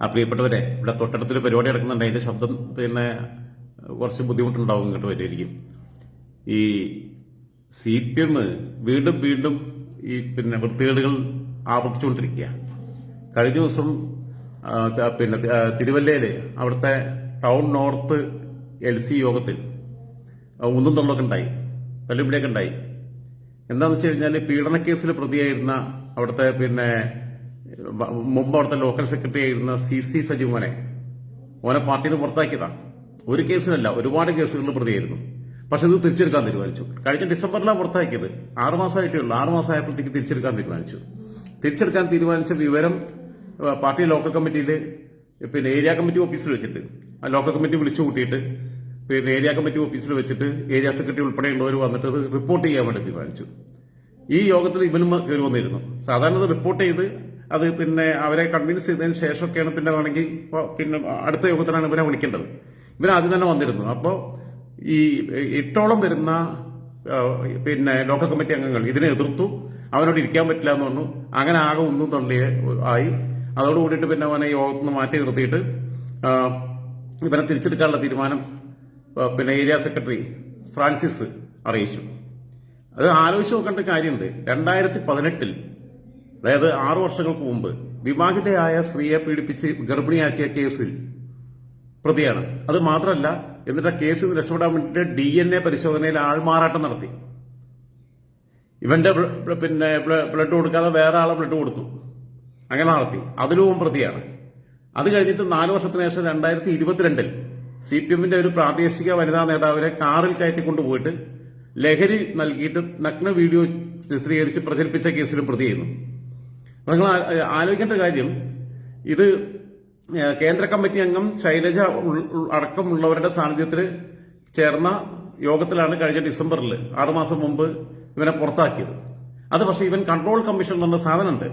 ആ പ്രിയപ്പെട്ടവരെ ഇവിടെ തൊട്ടടുത്തൊരു പരിപാടി നടക്കുന്നുണ്ട്. അതിന്റെ ശബ്ദം പിന്നെ കുറച്ച് ബുദ്ധിമുട്ടുണ്ടാവും ഇങ്ങോട്ട് വരുമായിരിക്കും ഈ സി പി എം വീണ്ടും വീണ്ടും ഈ പിന്നെ വൃത്തികേടുകൾ ആവർത്തിച്ചുകൊണ്ടിരിക്കുക. കഴിഞ്ഞ ദിവസം പിന്നെ തിരുവല്ലയിൽ അവിടുത്തെ ടൗൺ നോർത്ത് എൽ സി യോഗത്തിൽ ഒന്നും തള്ളൊക്കെ ഉണ്ടായി. തല്ലുപിടിയൊക്കെ ഉണ്ടായി. എന്താണെന്ന് വെച്ച് കഴിഞ്ഞാൽ പീഡനക്കേസിൽ കേസിൽ പ്രതിയായിരുന്ന അവിടുത്തെ പിന്നെ മുമ്പ് അവിടുത്തെ ലോക്കൽ സെക്രട്ടറി ആയിരുന്ന സി സി സജീവനെ ഓനെ പാർട്ടിയിൽ നിന്ന് പുറത്താക്കിയതാ. ഒരു കേസിലല്ല ഒരുപാട് കേസുകളിൽ പ്രതിയായിരുന്നു. പക്ഷെ ഇത് തിരിച്ചെടുക്കാൻ തീരുമാനിച്ചു. കഴിഞ്ഞ ഡിസംബറിലാണ് പുറത്താക്കിയത്. ആറുമാസമായിട്ടേ ഉള്ളൂ ആറുമാസമായപ്പോഴത്തേക്ക് തിരിച്ചെടുക്കാൻ തീരുമാനിച്ചു. തിരിച്ചെടുക്കാൻ തീരുമാനിച്ച വിവരം പാർട്ടി ലോക്കൽ കമ്മിറ്റിയിൽ പിന്നെ ഏരിയ കമ്മിറ്റി ഓഫീസിൽ വെച്ചിട്ട് ആ ലോക്കൽ കമ്മിറ്റി വിളിച്ചു കൂട്ടിയിട്ട് പിന്നെ ഏരിയ കമ്മിറ്റി ഓഫീസിൽ വെച്ചിട്ട് ഏരിയ സെക്രട്ടറി ഉൾപ്പെടെയുള്ളവർ വന്നിട്ട് അത് റിപ്പോർട്ട് ചെയ്യാൻ വേണ്ടി തീരുമാനിച്ചു. ഈ യോഗത്തിൽ ഇവനും കയറി വന്നിരുന്നു. സാധാരണ റിപ്പോർട്ട് ചെയ്ത് അത് പിന്നെ അവരെ കൺവിൻസ് ചെയ്തതിന് ശേഷമൊക്കെയാണ് പിന്നെ വേണമെങ്കിൽ പിന്നെ അടുത്ത യോഗത്തിനാണ് ഇവരെ വിളിക്കേണ്ടത്. ഇവൻ ആദ്യം തന്നെ വന്നിരുന്നു. അപ്പോൾ ഈ എട്ടോളം വരുന്ന പിന്നെ ലോക്കൽ കമ്മിറ്റി അംഗങ്ങൾ ഇതിനെ എതിർത്തു. അവനോട് ഇരിക്കാൻ പറ്റില്ല എന്ന് പറഞ്ഞു. അങ്ങനെ ആകെ ഒന്നും തള്ളിയ ആയി. അതോടുകൂടിയിട്ട് പിന്നെ അവനെ യോഗത്തിൽ നിന്ന് മാറ്റി നിർത്തിയിട്ട് ഇവനെ തിരിച്ചെടുക്കാനുള്ള തീരുമാനം പിന്നെ ഏരിയ സെക്രട്ടറി ഫ്രാൻസിസ് അറിയിച്ചു. അത് ആലോചിച്ച് നോക്കേണ്ട കാര്യമുണ്ട്. രണ്ടായിരത്തി പതിനെട്ടിൽ അതായത് ആറു വർഷങ്ങൾക്ക് മുമ്പ് വിവാഹിതയായ സ്ത്രീയെ പീഡിപ്പിച്ച് ഗർഭിണിയാക്കിയ കേസിൽ പ്രതിയാണ്. അത് മാത്രമല്ല എന്നിട്ട് കേസിൽ നിന്ന് രക്ഷപ്പെടാൻ വേണ്ടിയിട്ട് ഡി എൻ എ പരിശോധനയിൽ ആൾമാറാട്ടം നടത്തി. ഇവന്റെ പിന്നെ ബ്ലഡ് കൊടുക്കാതെ വേറെ ആളെ ബ്ലഡ് കൊടുത്തു. അങ്ങനെ നടത്തി. അതിലും പ്രതിയാണ്. അത് കഴിഞ്ഞിട്ട് നാല് വർഷത്തിന് ശേഷം രണ്ടായിരത്തി ഇരുപത്തിരണ്ടിൽ സി പി എമ്മിന്റെ ഒരു പ്രാദേശിക വനിതാ നേതാവിനെ കാറിൽ കയറ്റി കൊണ്ടുപോയിട്ട് ലഹരി നൽകിയിട്ട് നഗ്ന വീഡിയോ ചിത്രീകരിച്ച് പ്രചരിപ്പിച്ച കേസിലും പ്രതി ചെയ്യുന്നു നിങ്ങൾ ആലോചിക്കേണ്ട കാര്യം ഇത് കേന്ദ്ര കമ്മിറ്റി അംഗം ശൈലജ അടക്കമുള്ളവരുടെ സാന്നിധ്യത്തിൽ ചേർന്ന യോഗത്തിലാണ് കഴിഞ്ഞ ഡിസംബറിൽ ആറുമാസം മുമ്പ് ഇവനെ പുറത്താക്കിയത്. അത് പക്ഷേ ഇവൻ കൺട്രോൾ കമ്മീഷൻ എന്ന സാധനമുണ്ട്.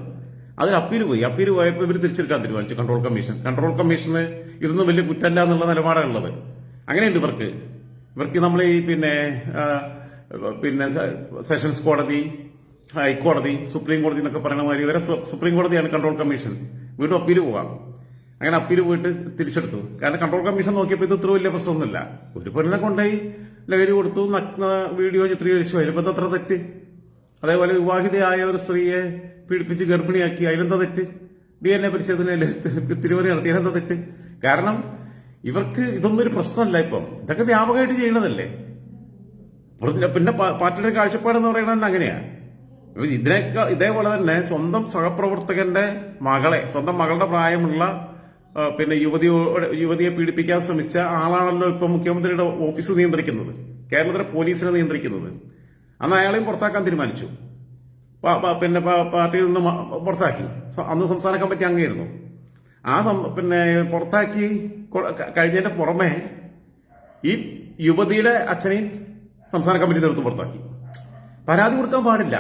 അതിൽ അപ്പീൽ പോയി. അപ്പീൽ പോയപ്പോൾ ഇവർ തിരിച്ചെടുക്കാൻ തീരുമാനിച്ചു കൺട്രോൾ കമ്മീഷൻ. കൺട്രോൾ കമ്മീഷന് ഇതൊന്നും വലിയ കുറ്റമല്ല എന്നുള്ള നിലപാടാണുള്ളത്. അങ്ങനെയുണ്ട് ഇവർക്ക്. ഇവർക്ക് നമ്മൾ ഈ പിന്നെ പിന്നെ സെഷൻസ് കോടതി ഹൈക്കോടതി സുപ്രീം കോടതി എന്നൊക്കെ പറയുന്ന മാതിരി ഇവരെ സുപ്രീം കോടതിയാണ് കൺട്രോൾ കമ്മീഷൻ. വീണ്ടും അപ്പീൽ പോവാം. അങ്ങനെ അപ്പീൽ പോയിട്ട് തിരിച്ചെടുത്തു. കാരണം കൺട്രോൾ കമ്മീഷൻ നോക്കിയപ്പോൾ ഇത് ഇത്ര വലിയ പ്രശ്നമൊന്നുമില്ല. ഒരു പെണ്ണിനെ കൊണ്ടുപോയി ലഹരി കൊടുത്തു നഗ്ന വീഡിയോ ചിത്രീകരിച്ചു. അതിലിപ്പോ ഇത് അത്ര തെറ്റ്? അതേപോലെ വിവാഹിതയായ ഒരു സ്ത്രീയെ പീഡിപ്പിച്ച് ഗർഭിണിയാക്കി. അതിലെന്താ തെറ്റ്? ഡി എൻ എ പരിശോധനയിൽ തിരുവറി നടത്തി. അതിലെന്താ തെറ്റ്? കാരണം ഇവർക്ക് ഇതൊന്നും ഒരു പ്രശ്നമല്ല ഇപ്പം. ഇതൊക്കെ വ്യാപകമായിട്ട് ചെയ്യണതല്ലേ പിന്നെ- പാർട്ടിയുടെ കാഴ്ചപ്പാടെന്ന് പറയുന്നത് തന്നെ അങ്ങനെയാ. അപ്പൊ ഇതിനേക്കാൾ ഇതേപോലെ തന്നെ സ്വന്തം സഹപ്രവർത്തകന്റെ മകളെ സ്വന്തം മകളുടെ പ്രായമുള്ള പിന്നെ യുവതിയോടെ യുവതിയെ പീഡിപ്പിക്കാൻ ശ്രമിച്ച ആളാണല്ലോ ഇപ്പൊ മുഖ്യമന്ത്രിയുടെ ഓഫീസ് നിയന്ത്രിക്കുന്നത് കേരളത്തിലെ പോലീസിനെ നിയന്ത്രിക്കുന്നത്. അന്ന് അയാളെയും പുറത്താക്കാൻ തീരുമാനിച്ചു. പിന്നെ പാർട്ടിയിൽ നിന്ന് പുറത്താക്കി. അന്ന് സംസ്ഥാന കമ്മിറ്റി അംഗമായിരുന്നു. ആ പിന്നെ പുറത്താക്കി കഴിഞ്ഞതിന്റെ പുറമെ ഈ യുവതിയുടെ അച്ഛനെയും സംസ്ഥാന കമ്മിറ്റി നേതൃത്വം പുറത്താക്കി. പരാതി കൊടുക്കാൻ പാടില്ല.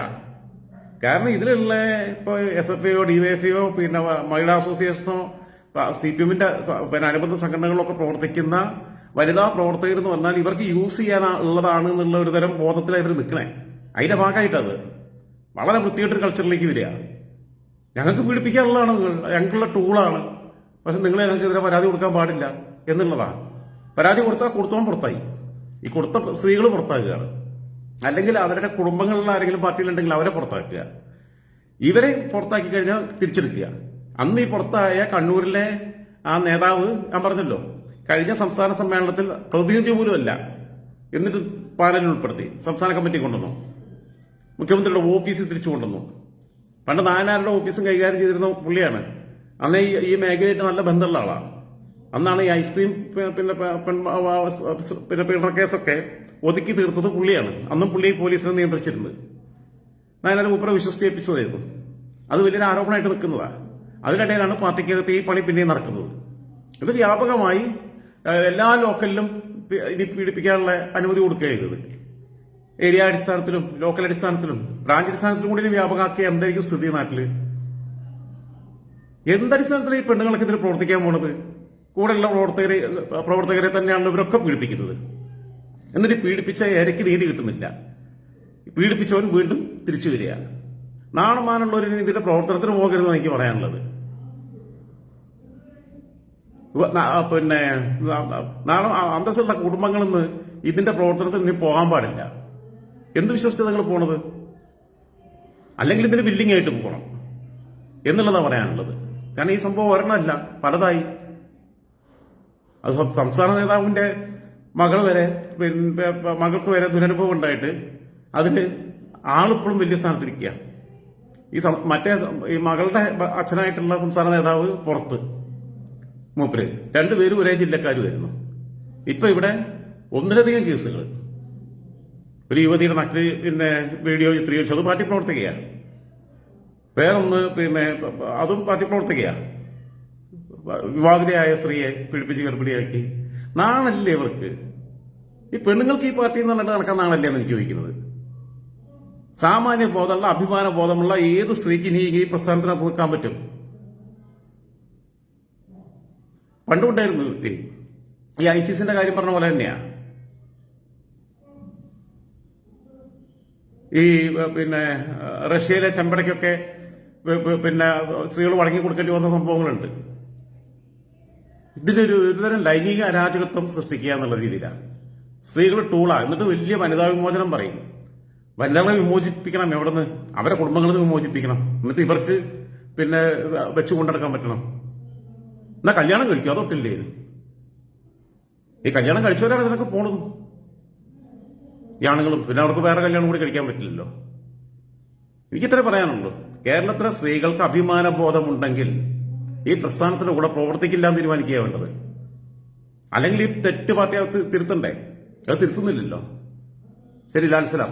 കാരണം ഇതിലുള്ള ഇപ്പൊ എസ് എഫ് ഐയോ ഡിവൈഎഫ്ഐയോ പിന്നെ മഹിളാ അസോസിയേഷനോ സി പി എമ്മിന്റെ പിന്നെ അനുബന്ധ സംഘടനകളൊക്കെ പ്രവർത്തിക്കുന്ന വനിതാ പ്രവർത്തകർ എന്ന് പറഞ്ഞാൽ ഇവർക്ക് യൂസ് ചെയ്യാൻ ഉള്ളതാണ് എന്നുള്ള ഒരു തരം ബോധത്തിലായി ഇവർ നിൽക്കണേ അതിന്റെ ഭാഗമായിട്ടത് വളരെ വൃത്തികെട്ടൊരു കൾച്ചറിലേക്ക് വരിക. ഞങ്ങൾക്ക് പീഡിപ്പിക്കാനുള്ളതാണ് നിങ്ങൾ. ഞങ്ങൾക്കുള്ള ടൂളാണ് പക്ഷെ നിങ്ങൾ ഞങ്ങൾക്കെതിരെ പരാതി കൊടുക്കാൻ പാടില്ല എന്നുള്ളതാണ്. പരാതി കൊടുത്താൽ കൊടുത്തോളം പുറത്തായി. ഈ കൊടുത്ത സ്ത്രീകൾ പുറത്താക്കുകയാണ് അല്ലെങ്കിൽ അവരുടെ കുടുംബങ്ങളിൽ ആരെങ്കിലും പാർട്ടിയിലുണ്ടെങ്കിൽ അവരെ പുറത്താക്കുക. ഇവരെ പുറത്താക്കി കഴിഞ്ഞാൽ തിരിച്ചെടുക്കുക. അന്ന് ഈ പുറത്തായ കണ്ണൂരിലെ ആ നേതാവ് ഞാൻ പറഞ്ഞല്ലോ കഴിഞ്ഞ സംസ്ഥാന സമ്മേളനത്തിൽ പ്രതിനിധി പോലുമല്ല. എന്നിട്ട് പാനലിൽ ഉൾപ്പെടുത്തി. സംസ്ഥാന കമ്മിറ്റി കൊണ്ടുവന്നു. മുഖ്യമന്ത്രിയുടെ ഓഫീസിൽ തിരിച്ചു കൊണ്ടുവന്നു. പണ്ട് നാനാരുടെ ഓഫീസും കൈകാര്യം ചെയ്തിരുന്ന പുള്ളിയാണ്. അന്നേ ഈ ഈ മേഖലയായിട്ട് നല്ല ബന്ധമുള്ള ആളാണ് അന്നാണ് ഈ ഐസ്ക്രീം പിന്നെ പിന്നെ പിണർ കേസൊക്കെ ഒതുക്കി തീർത്തത് പുള്ളിയാണ്. അന്നും പുള്ളി പോലീസിനെ നിയന്ത്രിച്ചിരുന്നത്. നായനാർ മൂപ്പരെ വിശ്വസിക്കേൽപ്പിച്ചതായിരുന്നു അത് വലിയൊരു ആരോപണമായിട്ട് നിൽക്കുന്നതാ. അതിനിടയിലാണ് പാർട്ടിക്കകത്ത് ഈ പണി പിന്നെയും നടക്കുന്നത്. ഇത് വ്യാപകമായി എല്ലാ ലോക്കലിലും ഇനി പീഡിപ്പിക്കാനുള്ള അനുമതി കൊടുക്കുക ചെയ്തത്. ഏരിയ അടിസ്ഥാനത്തിലും ലോക്കൽ അടിസ്ഥാനത്തിലും ബ്രാഞ്ച് അടിസ്ഥാനത്തിലും കൂടി വ്യാപകമാക്കിയ എന്തായിരിക്കും സ്ഥിതി നാട്ടിൽ? എന്തടിസ്ഥാനത്തിൽ ഈ പെണ്ണുങ്ങൾക്ക് ഇതിൽ പ്രവർത്തിക്കാൻ പോണത്? കൂടെയുള്ള പ്രവർത്തകരെ പ്രവർത്തകരെ തന്നെയാണ് ഇവരൊക്കെ പീഡിപ്പിക്കുന്നത്. എന്നിട്ട് പീഡിപ്പിച്ച ഇരയ്ക്ക് നീതി കിട്ടുന്നില്ല. പീഡിപ്പിച്ചവൻ വീണ്ടും തിരിച്ചു വരിക നാണമാനുള്ളവരിന് ഇതിന്റെ പ്രവർത്തനത്തിന് പോകരുതെന്ന് എനിക്ക് പറയാനുള്ളത്. പിന്നെ നാളെ അന്തസ്സുള്ള കുടുംബങ്ങളിൽ നിന്ന് ഇതിന്റെ പ്രവർത്തനത്തിന് ഇനി പോകാൻ പാടില്ല. എന്ത് വിശ്വസിച്ച് നിങ്ങൾ പോണത്? അല്ലെങ്കിൽ ഇതിന് ബില്ലിംഗ് ആയിട്ട് പോകണം എന്നുള്ളതാണ് പറയാനുള്ളത്. കാരണം ഈ സംഭവം ഒരെണ്ണമല്ല പലതായി. അത് സംസ്ഥാന നേതാവിന്റെ മകൾ വരെ മകൾക്ക് വരെ ദുരനുഭവം ഉണ്ടായിട്ട് അതിന് ആളിപ്പോഴും വലിയ സ്ഥാനത്തിരിക്കുക ഈ മറ്റേ ഈ മകളുടെ അച്ഛനായിട്ടുള്ള സംസ്ഥാന നേതാവ് പുറത്ത് മൂപ്പര്. രണ്ടുപേരും ഒരേ ജില്ലക്കാരുമായിരുന്നു ഇപ്പൊ ഇവിടെ ഒന്നിലധികം കേസുകൾ ഒരു യുവതിയുടെ നക്കൽ പിന്നെ വീഡിയോ ചിത്രീകരിച്ചു അത് പാർട്ടി പ്രവർത്തകയാണ് വേറൊന്ന് പിന്നെ അതും പാർട്ടി പ്രവർത്തകയാണ് വിവാഹിതയായ സ്ത്രീയെ പീഡിപ്പിച്ച് ഗർഭിണിയാക്കി. നാണല്ലേ ഇവർക്ക്? ഈ പെണ്ണുങ്ങൾക്ക് ഈ പാർട്ടി എന്ന് പറഞ്ഞിട്ട് നടക്കാൻ നാണല്ലേ എന്ന് എനിക്ക് ചോദിക്കുന്നത്. സാമാന്യ ബോധമുള്ള അഭിമാന ബോധമുള്ള ഏത് സ്ത്രീക്ക് ഇനി ഈ പ്രസ്ഥാനത്തിനകത്ത് നിൽക്കാൻ പറ്റും? പണ്ടുണ്ടായിരുന്നു ഈ ഐസിസിന്റെ കാര്യം പറഞ്ഞ പോലെ തന്നെയാ. ഈ പിന്നെ റഷ്യയിലെ ചെമ്പടയ്ക്കൊക്കെ പിന്നെ സ്ത്രീകൾ വഴങ്ങി കൊടുക്കേണ്ടി വന്ന സംഭവങ്ങളുണ്ട്. ഇതിനൊരു ഒരുതരം ലൈംഗിക അരാജകത്വം സൃഷ്ടിക്കുക എന്നുള്ള രീതിയിലാണ്. സ്ത്രീകൾ ടൂളാ. എന്നിട്ട് വലിയ വനിതാ വിമോചനം പറയും. വനിതകളെ വിമോചിപ്പിക്കണം എവിടുന്ന്? അവരെ കുടുംബങ്ങളിൽ നിന്ന് വിമോചിപ്പിക്കണം. എന്നിട്ട് ഇവർക്ക് പിന്നെ വെച്ച് കൊണ്ടെടുക്കാൻ പറ്റണം. എന്നാ കല്യാണം കഴിക്കും? അതൊട്ടില്ലേ ഈ കല്യാണം കഴിച്ചവരാണ് ഇതിനൊക്കെ പോണത്. ഈ ആണുങ്ങളും. പിന്നെ അവർക്ക് വേറെ കല്യാണം കൂടി കഴിക്കാൻ പറ്റില്ലല്ലോ. എനിക്കിത്രേ പറയാനുള്ളൂ. കേരളത്തിലെ സ്ത്രീകൾക്ക് അഭിമാന ബോധമുണ്ടെങ്കിൽ ഈ പ്രസ്ഥാനത്തിന്റെ കൂടെ പ്രവർത്തിക്കില്ല എന്ന് തീരുമാനിക്കുക വേണ്ടത്. അല്ലെങ്കിൽ ഈ തെറ്റ് പാർട്ടി അത് തിരുത്തണ്ടേ? അത് തിരുത്തുന്നില്ലല്ലോ. ശരി ലാൽസലാം